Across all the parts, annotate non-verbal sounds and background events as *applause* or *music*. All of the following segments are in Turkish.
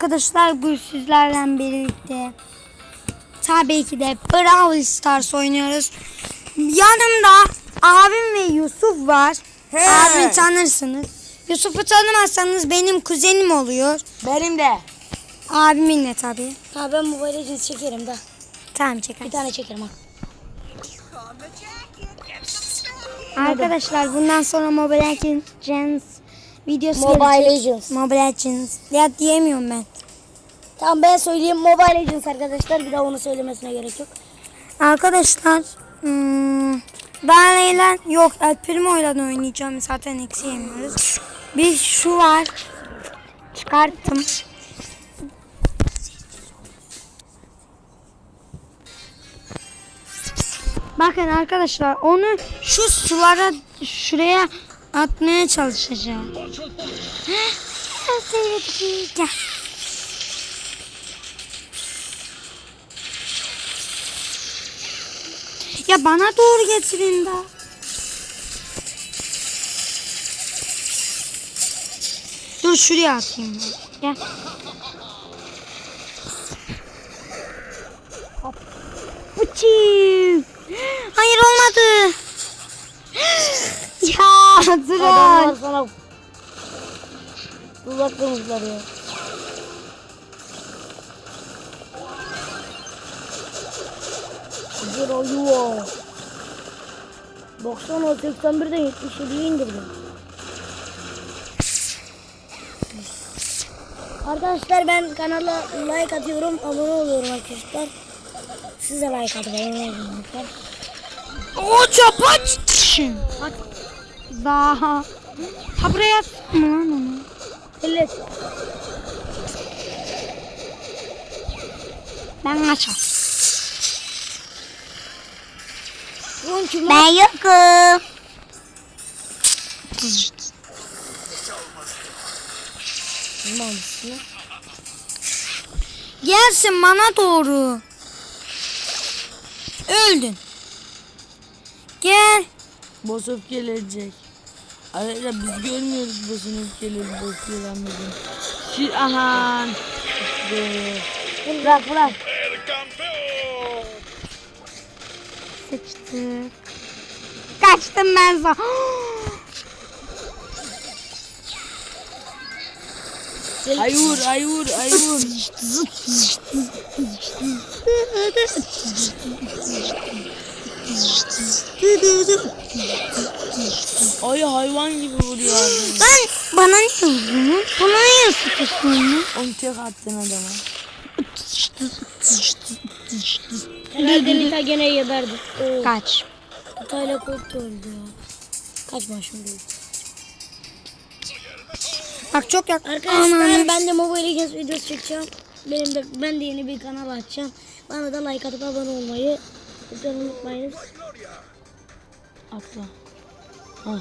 Arkadaşlar bu sizlerle birlikte tabii ki de Brawl Stars oynuyoruz. Yanımda abim ve Yusuf var. He. Abimi tanırsınız. Yusuf'u tanımazsanız benim kuzenim oluyor. Benim de. Abimin de tabii. Ha ben Mobile Legends çekerim da. Tamam çeker. Bir tane çekerim ha. Arkadaşlar bundan sonra Mobile Legends videosu Mobile gelecek. Legends. Mobile Legends. Ya diyemiyorum ben. Tamam ben söyleyeyim Mobile Legends arkadaşlar. Bir daha onu söylemesine gerek yok. Arkadaşlar hmm, ben Leyla yok El Primo ile de oynayacağım zaten eksi yemiyoruz. Bir şu var çıkarttım. Bakın arkadaşlar onu şu sulara şuraya atmaya çalışacağım. Gel. Ya bana doğru getirin da. Dur şuraya atayım ben. Gel. Uçayım. Hayır olmadı. Ya Adamlar Dur. sana uzak kırmızılar ya. Zero yuva. Baksana 81'den 77'ye indirdim. Arkadaşlar ben kanala like atıyorum, abone oluyorum arkadaşlar. Siz de like atın, abone olun lütfen. O çapaç. Daha. Ha buraya atma lan onu. Evet. Ben açar. Bunun kim lan? Ben yokum. Gelsin bana doğru. Öldün. Gel. Boss öfkelenecek. Arkadaşlar biz görmüyoruz boss'un öfkeleri boss yalanladığını. Şir ahan. Be. Bırak bırak. Sıçtık. Kaçtım ben sana. Ayvur ayvur ayvur. Ay hayvan gibi vuruyor. Lan bana niye vurdun? Bana niye sıkıştın? Onu tek attın adama. Herhalde Nita gene geberdi. Oo, Kaç. Nita'yla korktu öldü ya. Kaçma şimdi. Bak çok yak. Arkadaşlar Aman. ben de Mobile Legends videosu çekeceğim. Benim de ben de yeni bir kanal açacağım. Bana da like atıp abone olmayı lütfen unutmayınız. Atla. Ha.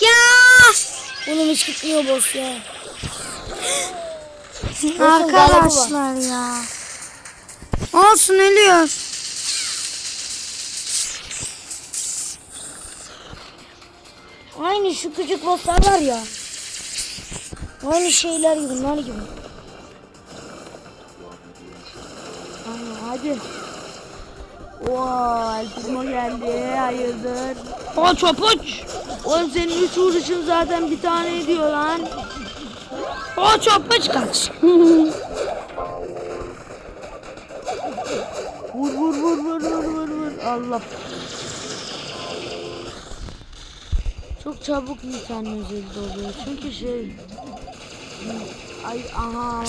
Ya. Bunun hiç gitmiyor boş ya. Arkadaşlar ya. Olsun ölüyor. Aynı şu küçük bosslar var ya. Aynı şeyler gibi, bunlar gibi. Aynen hadi. El Primo geldi. Hayırdır? O çapaç. Oğlum senin üç vuruşun zaten bir tane ediyor lan. O çapaç kaç. *laughs* Vur vur vur vur vur vur vur. Allah. Çok çabuk insan özelliği oluyor. Çünkü şey... Ay aha.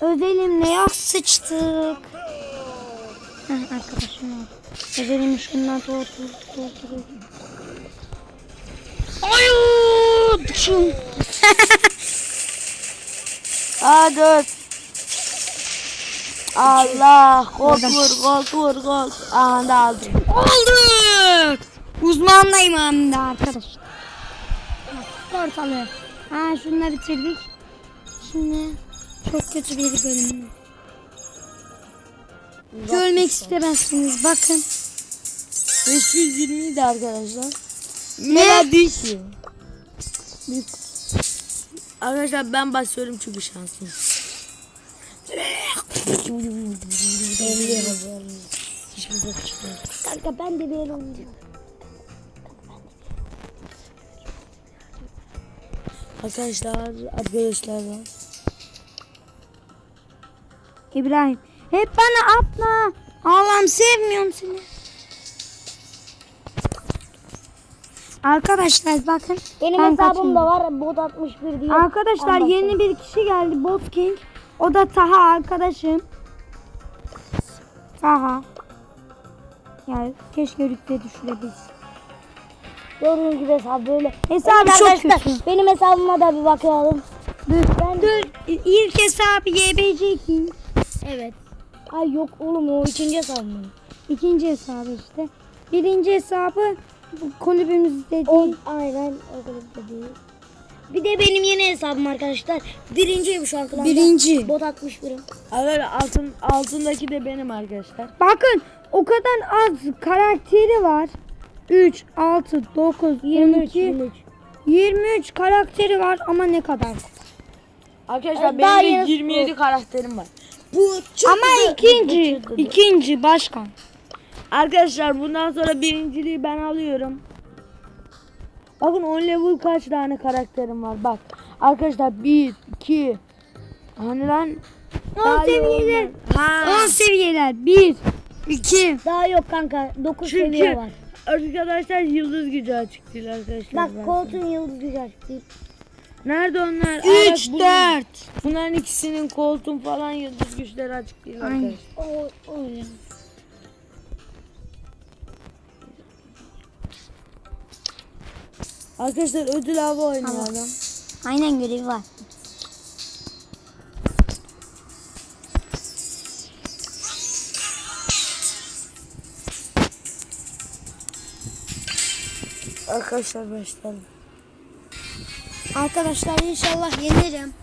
Özelimle yok sıçtık. Heh, arkadaşım oldu. Özelimi şundan doldur, doldur. Ayuu! *laughs* Aa dur. Allah. Gol vur gol. Aha da aldım. Olduk! Uzmandayım de arkadaşlar. Ortalığı. Ha şunları bitirdik. Şimdi çok kötü bir bölüm. Görmek istemezsiniz. Bakın. 520 idi arkadaşlar. Ne? Dişi. Arkadaşlar ben basıyorum çünkü şanslıyım. Kanka ben de bir el oynayacağım. Arkadaşlar, arkadaşlar. İbrahim. Hep bana atma. Allah'ım sevmiyorum seni. Arkadaşlar bakın. Benim ben hesabımda kaçıyorum. var bot 61 diye. Arkadaşlar Al yeni bir kişi geldi. Bot King. O da Taha arkadaşım. Taha. Ya keşke rütbe düşürebilsin. Gördüğünüz gibi hesap böyle. Hesabı Evet çok arkadaşlar, kötü. Benim hesabıma da bir bakalım. Dur. Dur. İlk hesabı YBC. Evet. Ay yok oğlum o ikinci hesabım. İkinci hesabı işte. Birinci hesabı bu kulübümüzde O değil. aynen o da değil. Bir de benim yeni hesabım arkadaşlar. Birinciyim şu an klanda. Birinci. Bot 61'im. Arkadaşlar altın, altındaki de benim arkadaşlar. Bakın o kadar az karakteri var. 3, 6, 9, 22, 23. 23 karakteri var ama ne kadar? Arkadaşlar daha benim de yeni- 27 karakterim var. Bu Ama ikinci, çıldırdı. ikinci başkan. Arkadaşlar bundan sonra birinciliği ben alıyorum. Bakın 10 level kaç tane karakterim var bak. Arkadaşlar 1, 2, hani lan? 10 Daha iyi seviyeler. olmaz. Ha. 10 seviyeler. 1, 2. Daha yok kanka. 9 Çünkü seviye var. Arkadaşlar yıldız gücü açık değil arkadaşlar. Bak zaten. koltuğun yıldız gücü açık değil. Nerede onlar? Aa, bak 3, bu- 4. Bunların ikisinin koltuğun falan yıldız güçleri açık değil Aynen. arkadaşlar. O, o ya. Arkadaşlar ödül avı oynayalım. Aynen görevi var. Arkadaşlar başlayalım. Arkadaşlar inşallah yenirim.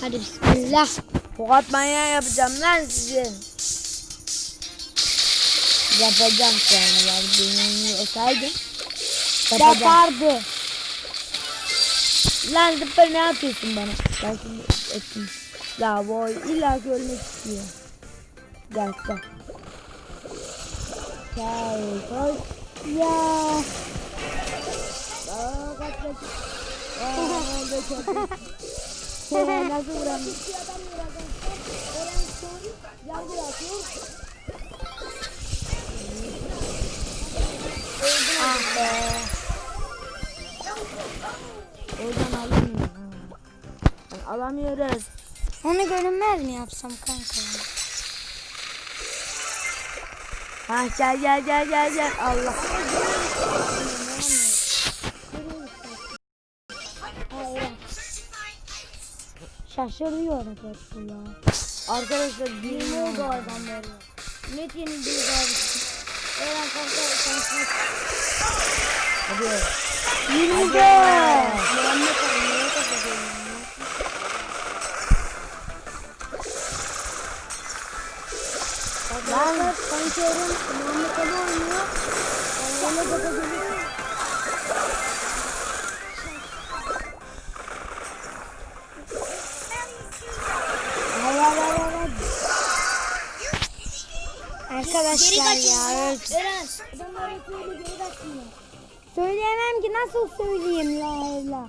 Hadi bismillah. Tokat manyağı yapacağım lan sizin. Yapacağım yani yani benim olsaydı. Yapacağım. Yapardı. Lan zıppır ne yapıyorsun bana? Ben şimdi ettim. La boy illa ki ölmek istiyor. Gel gel. Gel koy. Ya. Aa, kaç kaç. Aa, ne çok Ee, Nasıl vuramıyor? Ah be. Oradan alamıyorum. ha. Alamıyoruz. Onu görünmez mi yapsam kanka? Ha gel gel gel gel gel. Allah. Şaşırıyor arkadaşlar ya. Arkadaşlar Ne bir oldu adamlar ya? Net yenildiğiz abi. Eren kanka şansına Hadi. 24. Muhammed abi neye kapatıyorsun Arkadaşlar sanki Eren Muhammed Ali oynuyor. Ona kapatabilir. Arkadaşlar ya. Kaçmıyor. Söyleyemem ki nasıl söyleyeyim la evla.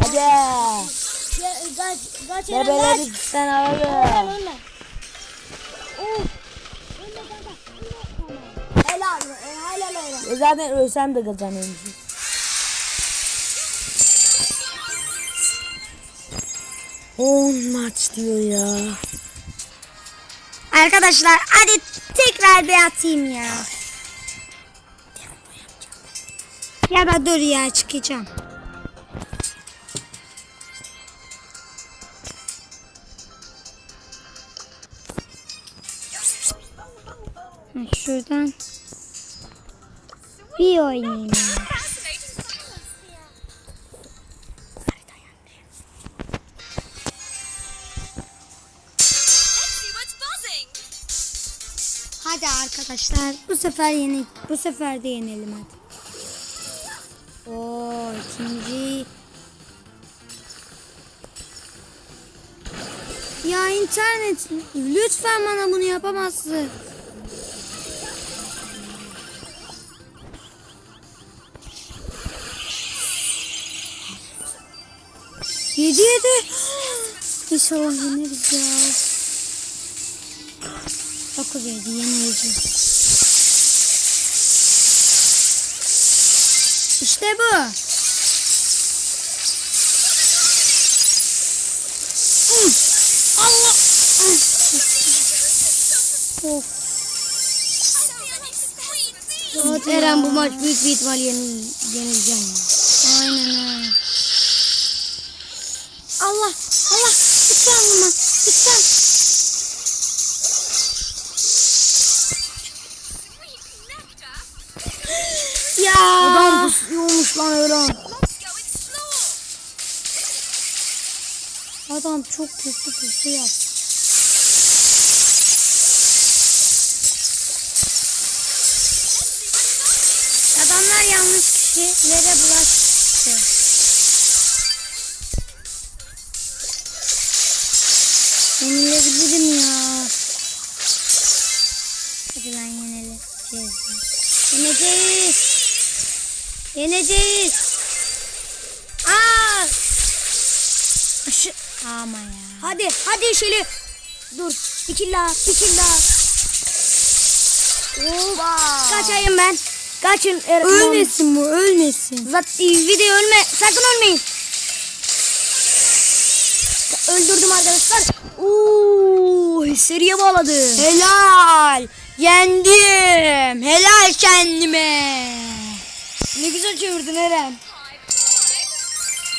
Hadi. Bebeleri sen alalım. Helal. Helal Eren. E zaten ölsem de kazanıyorum. On maç diyor ya. Arkadaşlar hadi tekrar bir atayım ya. Ya da dur ya çıkacağım. Şuradan. Bir oynayayım. Hadi arkadaşlar bu sefer yeni bu sefer de yenelim hadi. Oo ikinci. Ya internet lütfen bana bunu yapamazsın. Yedi yedi. İnşallah yeneriz ya. Dokuz yedi yenileceğiz. İşte bu. Allah. Of. Eren bu maç büyük bir ihtimal yenil, yenileceğim. Aynen öyle. Allah. Allah. Lütfen vurma. Lütfen. Lan Eren. Adam çok kötü pusu yaptı. Adamlar yanlış kişilere bulaştı. Yeneceğiz. Aa! Şu... Ama ya. Hadi hadi Yeşil'i. Dur. Bir kill daha. Bir kill daha. Kaçayım ben. Kaçın. Eren. Ölmesin bu ölmesin. Zaten video ölme. Sakın ölmeyin. Öldürdüm arkadaşlar. Oo, seriye bağladı. Helal. Yendim. Helal kendime. Ne güzel çevirdin Eren.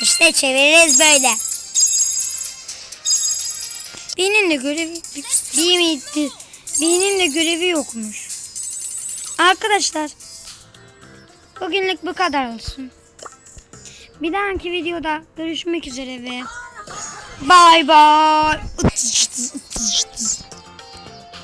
İşte çeviririz böyle. Birinin de görevi bir miydi? Birinin de görevi yokmuş. Arkadaşlar bugünlük bu kadar olsun. Bir dahaki videoda görüşmek üzere ve bay bay.